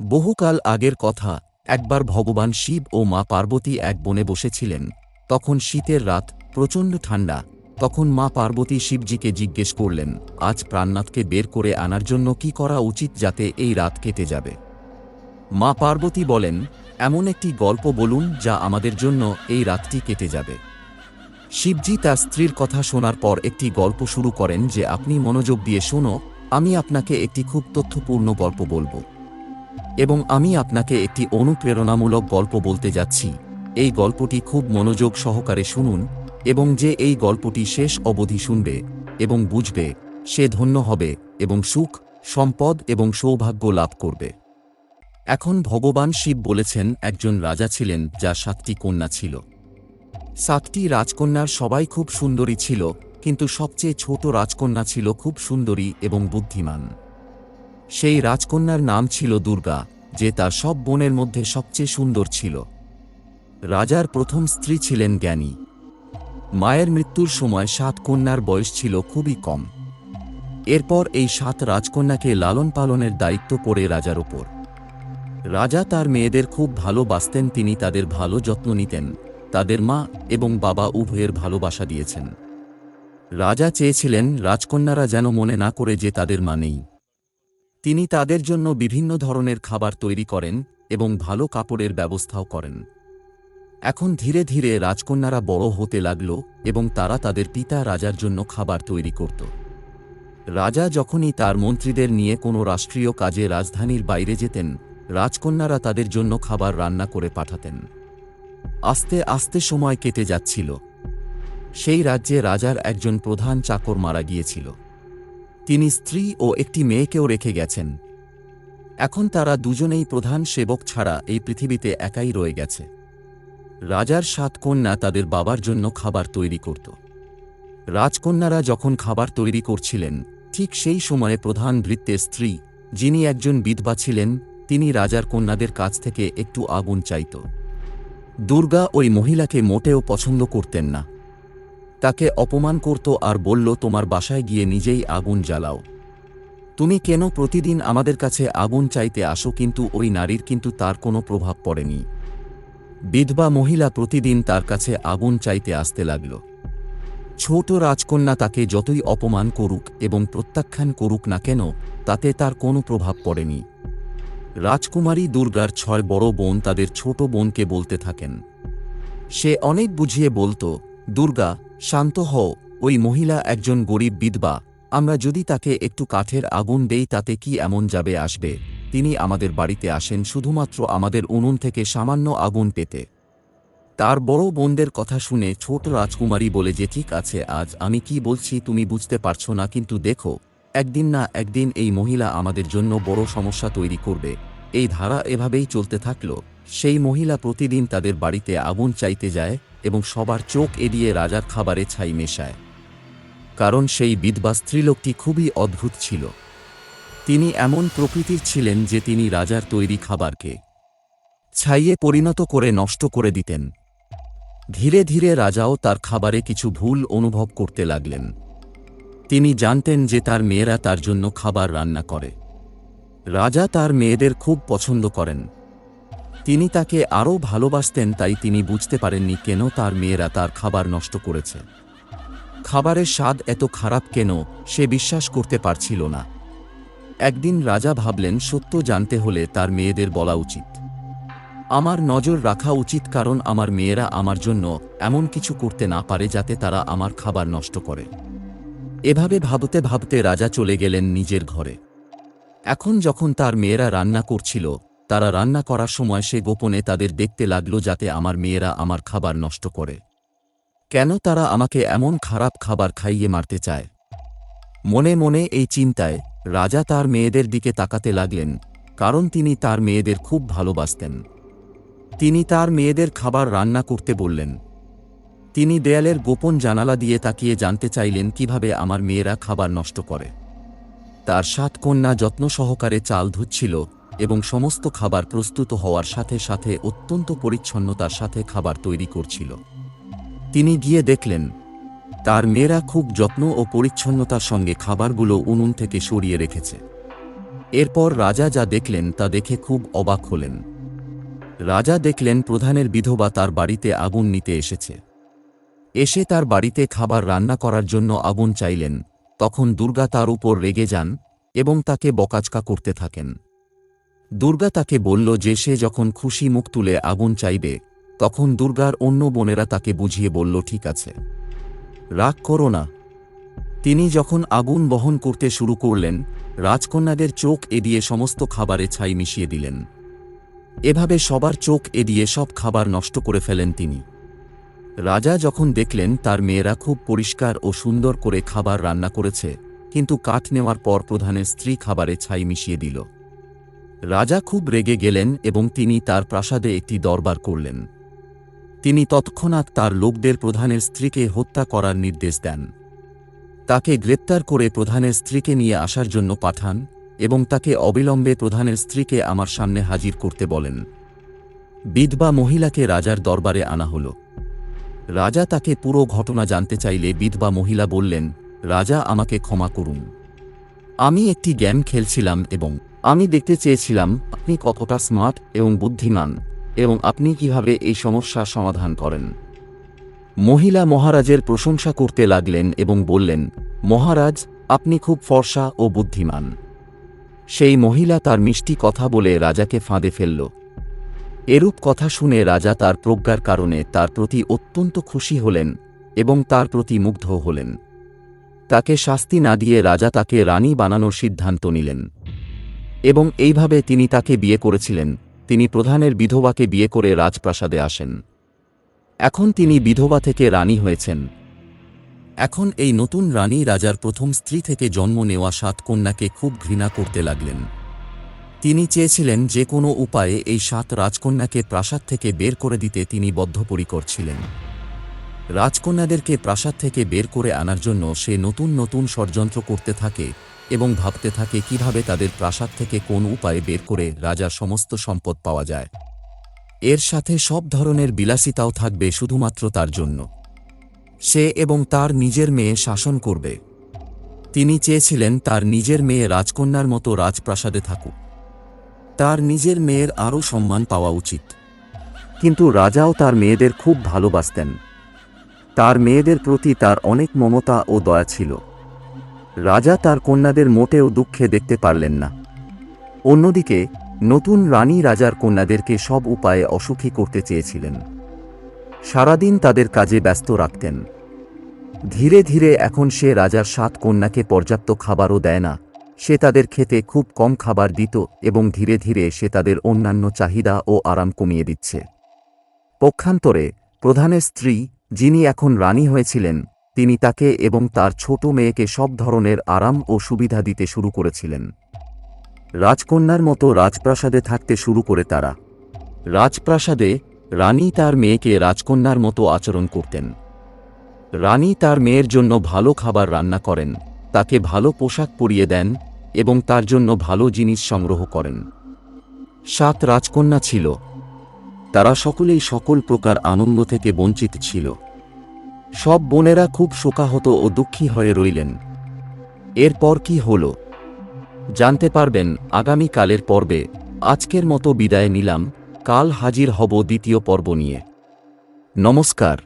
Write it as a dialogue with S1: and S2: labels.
S1: বহুকাল আগের কথা, একবার ভগবান শিব ও মা পার্বতী এক বনে বসেছিলেন, তখন শীতের রাত, প্রচণ্ড ঠান্ডা তখন মা পার্বতী শিবজিকে জিজ্ঞেস করলেন, আজ প্রাণনাথকে বের করে আনার জন্য কি করা উচিত যাতে এই রাত কেটে যাবে? মা পার্বতী বলেন, এমন একটি গল্প বলুন যা আমাদের জন্য এই রাতটি কেটে যাবে। শিবজি তার স্ত্রীর কথা শোনার পর একটি গল্প শুরু করেন যে, আপনি মনোযোগ দিয়ে শোনো, আমি আপনাকে একটি খুব তথ্যপূর্ণ গল্প বলব। এবং আমি আপনাকে একটি অনুপ্রেরণামূলক গল্প বলতে যাচ্ছি। এই গল্পটি খুব মনোযোগ সহকারে শুনুন এবং যে এই গল্পটি শেষ অবধি শুনবে এবং বুঝবে, সে ধন্য হবে এবং সুখ, সম্পদ এবং সৌভাগ্য লাভ করবে। এখন ভগবান শিব বলেছেন, একজন রাজা ছিলেন যার সাতটি কন্যা ছিল। সাতটি রাজকন্যার সবাই খুব সুন্দরী ছিল, কিন্তু সবচেয়ে ছোট রাজকন্যা ছিল খুব সুন্দরী এবং বুদ্ধিমান। সেই রাজকন্যার নাম ছিল দুর্গা, যে তার সব বোনের মধ্যে সবচেয়ে সুন্দর ছিল। রাজার প্রথম স্ত্রী ছিলেন জ্ঞানী। মায়ের মৃত্যুর সময় সাত কন্যার বয়স ছিল খুবই কম। এরপর এই সাত রাজকন্যাকে লালন পালনের দায়িত্ব পড়ে রাজার ওপর। রাজা তার মেয়েদের খুব ভালোবাসতেন, তিনি তাদের ভালো যত্ন নিতেন, তাদের মা এবং বাবা উভয়ের ভালোবাসা দিয়েছেন। রাজা চেয়েছিলেন রাজকন্যারা যেন মনে না করে যে তাদের মা নেই। তিনি তাদের জন্য বিভিন্ন ধরনের খাবার তৈরি করেন এবং ভালো কাপড়ের ব্যবস্থাও করেন। এখন ধীরে ধীরে রাজকন্যারা বড় হতে লাগল এবং তারা তাদের পিতা রাজার জন্য খাবার তৈরি করত। রাজা যখনই তার মন্ত্রীদের নিয়ে কোনো রাষ্ট্রীয় কাজে রাজধানীর বাইরে যেতেন, রাজকন্যারা তাদের জন্য খাবার রান্না করে পাঠাতেন। আস্তে আস্তে সময় কেটে যাচ্ছিল। সেই রাজ্যে রাজার একজন প্রধান চাকর মারা গিয়েছিল। তিনি স্ত্রী ও একটি মেয়েকেও রেখে গেছেন। এখন তারা দুজনেই প্রধান সেবক ছাড়া এই পৃথিবীতে একাই রয়ে গেছে। রাজার সাত কন্যা তাদের বাবার জন্য খাবার তৈরি করত। রাজকন্যারা যখন খাবার তৈরি করছিলেন, ঠিক সেই সময়ে প্রধান ভৃত্যের স্ত্রী, যিনি একজন বিধবা ছিলেন, তিনি রাজার কন্যাদের কাছ থেকে একটু আগুন চাইত। দুর্গা ওই মহিলাকে মোটেও পছন্দ করতেন না। তাকে অপমান করত আর বলল, তোমার বাসায় গিয়ে নিজেই আগুন জ্বালাও। তুমি কেন প্রতিদিন আমাদের কাছে আগুন চাইতে আসো, কিন্তু ওই নারীর কিন্তু তার কোনো প্রভাব পড়েনি। বিধবা মহিলা প্রতিদিন তার কাছে আগুন চাইতে আসতে লাগল। ছোট রাজকন্যা তাকে যতই অপমান করুক এবং প্রত্যাখ্যান করুক না কেন, তাতে তার কোনো প্রভাব পড়েনি। রাজকুমারী দুর্গার ছয় বড় বোন তাদের ছোট বোনকে বলতে থাকেন। সে অনেক বুঝিয়ে বলতো, দুর্গা শান্ত হও, ওই মহিলা একজন গরিব বিধবা, আমরা যদি তাকে একটু কাঠের আগুন দেই তাতে কি এমন যাবে আসবে? তিনি আমাদের বাড়িতে আসেন শুধুমাত্র আমাদের উনুন থেকে সামান্য আগুন পেতে। তার বড় বোনদের কথা শুনে ছোট রাজকুমারী বলে যে, ঠিক আছে, আজ আমি কি বলছি তুমি বুঝতে পারছ না, কিন্তু দেখো, একদিন না একদিন এই মহিলা আমাদের জন্য বড় সমস্যা তৈরি করবে। এই ধারা এভাবেই চলতে থাকল। সেই মহিলা প্রতিদিন তাদের বাড়িতে আগুন চাইতে যায় এবং সবার চোখ এড়িয়ে রাজার খাবারে ছাই মেশায়। কারণ সেই বিধবা স্ত্রীলোকটি খুবই অদ্ভুত ছিল। তিনি এমন প্রকৃতির ছিলেন যে তিনি রাজার তৈরি খাবারকে ছাইয়ে পরিণত করে নষ্ট করে দিতেন। ধীরে ধীরে রাজাও তার খাবারে কিছু ভুল অনুভব করতে লাগলেন। তিনি জানতেন যে তার মেয়েরা তার জন্য খাবার রান্না করে। রাজা তার মেয়েদের খুব পছন্দ করেন। তিনি তাকে আরও ভালোবাসতেন, তাই তিনি বুঝতে পারেননি কেন তার মেয়েরা তার খাবার নষ্ট করেছে। খাবারের স্বাদ এত খারাপ কেন, সে বিশ্বাস করতে পারছিল না। একদিন রাজা ভাবলেন, সত্য জানতে হলে তার মেয়েদের বলা উচিত। আমার নজর রাখা উচিত কারণ আমার মেয়েরা আমার জন্য এমন কিছু করতে না পারে যাতে তারা আমার খাবার নষ্ট করে। এভাবে ভাবতে ভাবতে রাজা চলে গেলেন নিজের ঘরে। এখন যখন তার মেয়েরা রান্না করছিল তারা রান্না করার সময় সে গোপনে তাদের দেখতে লাগল যাতে আমার মেয়েরা আমার খাবার নষ্ট করে। কেন তারা আমাকে এমন খারাপ খাবার খাইয়ে মারতে চায়? মনে মনে এই চিন্তায় রাজা তার মেয়েদের দিকে তাকাতে লাগলেন, কারণ তিনি তার মেয়েদের খুব ভালোবাসতেন। তিনি তার মেয়েদের খাবার রান্না করতে বললেন। তিনি দেয়ালের গোপন জানালা দিয়ে তাকিয়ে জানতে চাইলেন কীভাবে আমার মেয়েরা খাবার নষ্ট করে। তার সাত কন্যা যত্ন সহকারে চাল ধুচ্ছিল এবং সমস্ত খাবার প্রস্তুত হওয়ার সাথে সাথে অত্যন্ত পরিচ্ছন্নতার সাথে খাবার তৈরি করছিল। তিনি গিয়ে দেখলেন, তার মেয়েরা খুব যত্ন ও পরিচ্ছন্নতার সঙ্গে খাবারগুলো উনুন থেকে সরিয়ে রেখেছে। এরপর রাজা যা দেখলেন তা দেখে খুব অবাক হলেন। রাজা দেখলেন প্রধানের বিধবা তার বাড়িতে আগুন নিতে এসেছে। এসে তার বাড়িতে খাবার রান্না করার জন্য আগুন চাইলেন, তখন দুর্গা তার উপর রেগে যান এবং তাকে বকাচকা করতে থাকেন। দুর্গা তাকে বলল যে সে যখন খুশি মুখ তুলে আগুন চাইবে, তখন দুর্গার অন্য বোনেরা তাকে বুঝিয়ে বলল, ঠিক আছে। রাগ করো না। তিনি যখন আগুন বহন করতে শুরু করলেন, রাজকন্যাদের চোখ এড়িয়ে সমস্ত খাবারে ছাই মিশিয়ে দিলেন। এভাবে সবার চোখ এড়িয়ে সব খাবার নষ্ট করে ফেলেন তিনি। রাজা যখন দেখলেন তার মেয়েরা খুব পরিষ্কার ও সুন্দর করে খাবার রান্না করেছে, কিন্তু কাঠ নেওয়ার পর প্রধানের স্ত্রী খাবারে ছাই মিশিয়ে দিল। রাজা খুব রেগে গেলেন এবং তিনি তার প্রাসাদে একটি দরবার করলেন। তিনি তৎক্ষণাৎ তার লোকদের প্রধানের স্ত্রীকে হত্যা করার নির্দেশ দেন। তাকে গ্রেপ্তার করে প্রধানের স্ত্রীকে নিয়ে আসার জন্য পাঠান এবং তাকে অবিলম্বে প্রধানের স্ত্রীকে আমার সামনে হাজির করতে বলেন। বিধবা মহিলাকে রাজার দরবারে আনা হল। রাজা তাকে পুরো ঘটনা জানতে চাইলে বিধবা মহিলা বললেন, রাজা, আমাকে ক্ষমা করুন। আমি একটি গেম খেলছিলাম এবং আমি দেখতে চেয়েছিলাম আপনি কতটা স্মার্ট এবং বুদ্ধিমান এবং আপনি কীভাবে এই সমস্যার সমাধান করেন। মহিলা মহারাজের প্রশংসা করতে লাগলেন এবং বললেন, মহারাজ, আপনি খুব ফর্সা ও বুদ্ধিমান। সেই মহিলা তার মিষ্টি কথা বলে রাজাকে ফাঁদে ফেলল। এরূপ কথা শুনে রাজা তার প্রজ্ঞার কারণে তার প্রতি অত্যন্ত খুশি হলেন এবং তার প্রতি মুগ্ধ হলেন। তাকে শাস্তি না দিয়ে রাজা তাকে রানী বানানোর সিদ্ধান্ত নিলেন। এবং এইভাবে তিনি তাকে বিয়ে করেছিলেন। তিনি প্রধানের বিধবাকে বিয়ে করে রাজপ্রাসাদে আসেন। এখন তিনি বিধবা থেকে রানী হয়েছেন। এখন এই নতুন রানী রাজার প্রথম স্ত্রী থেকে জন্ম নেওয়া সাত কন্যাকে খুব ঘৃণা করতে লাগলেন। তিনি চেয়েছিলেন যে কোনো উপায়ে এই সাত রাজকন্যাকে প্রাসাদ থেকে বের করে দিতে তিনি বদ্ধপরিকর ছিলেন। রাজকন্যাদেরকে প্রাসাদ থেকে বের করে আনার জন্য সে নতুন নতুন ষড়যন্ত্র করতে থাকে এবং ভাবতে থাকে কীভাবে তাদের প্রাসাদ থেকে কোন উপায়ে বের করে রাজার সমস্ত সম্পদ পাওয়া যায়। এর সাথে সব ধরনের বিলাসিতাও থাকবে শুধুমাত্র তার জন্য। সে এবং তার নিজের মেয়ে শাসন করবে। তিনি চেয়েছিলেন তার নিজের মেয়ে রাজকন্যার মতো রাজপ্রাসাদে থাকুক। তার নিজের মেয়ের আরও সম্মান পাওয়া উচিত। কিন্তু রাজাও তার মেয়েদের খুব ভালোবাসতেন। তার মেয়েদের প্রতি তার অনেক মমতা ও দয়া ছিল। রাজা তার কন্যাদের মোটেও দুঃখে দেখতে পারলেন না। অন্যদিকে, নতুন রানী রাজার কন্যাদেরকে সব উপায়ে অসুখী করতে চেয়েছিলেন। সারাদিন তাদের কাজে ব্যস্ত রাখতেন। ধীরে ধীরে এখন সে রাজার সাত কন্যাকে পর্যাপ্ত খাবারও দেয় না। সে তাদের খেতে খুব কম খাবার দিত এবং ধীরে ধীরে সে তাদের অন্যান্য চাহিদা ও আরাম কমিয়ে দিচ্ছে। পক্ষান্তরে প্রধানের স্ত্রী যিনি এখন রানী হয়েছিলেন, তিনি তাকে এবং তার ছোট মেয়েকে সব ধরনের আরাম ও সুবিধা দিতে শুরু করেছিলেন। রাজকন্যার মতো রাজপ্রাসাদে থাকতে শুরু করে তারা। রাজপ্রাসাদে রানী তার মেয়েকে রাজকন্যার মতো আচরণ করতেন। রানী তার মেয়ের জন্য ভালো খাবার রান্না করেন, তাকে ভালো পোশাক পরিয়ে দেন এবং তার জন্য ভালো জিনিস সংগ্রহ করেন। সাত রাজকন্যা ছিল। তারা সকলেই সকল প্রকার আনন্দ থেকে বঞ্চিত ছিল। সব বোনেরা খুব শোকাহত ও দুঃখী হয়ে রইলেন। এরপর কি হল? জানতে পারবেন, আগামী কালের পর্বে, আজকের মতো বিদায় নিলাম, কাল হাজির হব দ্বিতীয় পর্ব নিয়ে। নমস্কার।